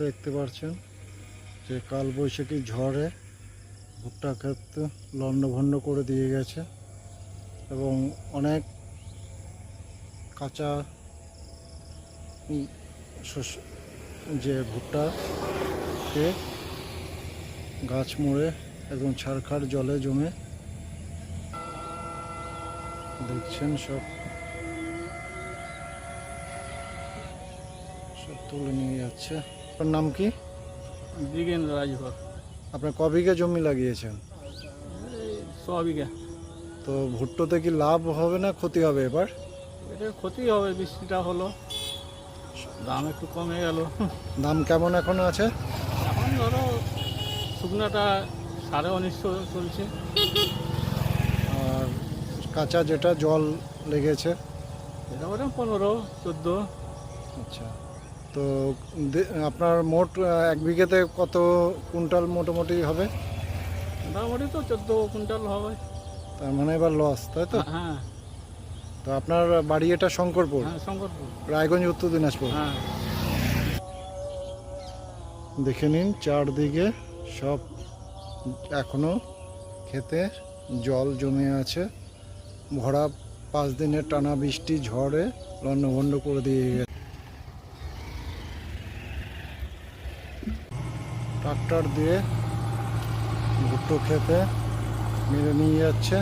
দেখতে পাচ্ছেন যে কাল বৈশাখী ঝড়ে ভুট্টা ক্ষেত লণ্ডভণ্ড করে দিয়ে গেছে এবং অনেক কাঁচা যে ভুট্টাকে গাছ মরে এবং ছারখার জলে জমে দেখছেন সব সব তুলে নিয়ে যাচ্ছে। আপনার নাম কি? দিগেন্দ্র রাজভর। আপনার ক বিঘা জমি লাগিয়েছেন? ছ বিঘা। তো ভুট্টোতে কি লাভ হবে না ক্ষতি হবে এবার? এটা ক্ষতি হবে বৃষ্টিটা হলো। দাম একটু কমে গেল। দাম কেমন এখন আছে? এখন ধরো শুকনাটা সাড়ে উনিশশো চলছে। আর কাঁচা যেটা জল লেগেছে? এটা বলে পনেরো চোদ্দ। আচ্ছা। তো আপনার মোট এক বিঘেতে কত কুইন্টাল মোটামুটি হবে? মোটামুটি তো চোদ্দ কুইন্টাল হবে। তার মানে এবার লস তাই তো? হ্যাঁ। তো আপনার বাড়ি এটা শঙ্করপুর? হ্যাঁ শঙ্করপুর। রায়গঞ্জ উত্তর দিনাজপুর? হ্যাঁ। দেখে নিন চারদিকে সব এখনও খেতে জল জমে আছে। ভরা পাঁচ দিনের টানা বৃষ্টি ঝড়ে লণ্ডভণ্ড করে দিয়ে গেছে। ট্রাক্টর দিয়ে ভুট্টো খেতে মেরে নিয়ে যাচ্ছে।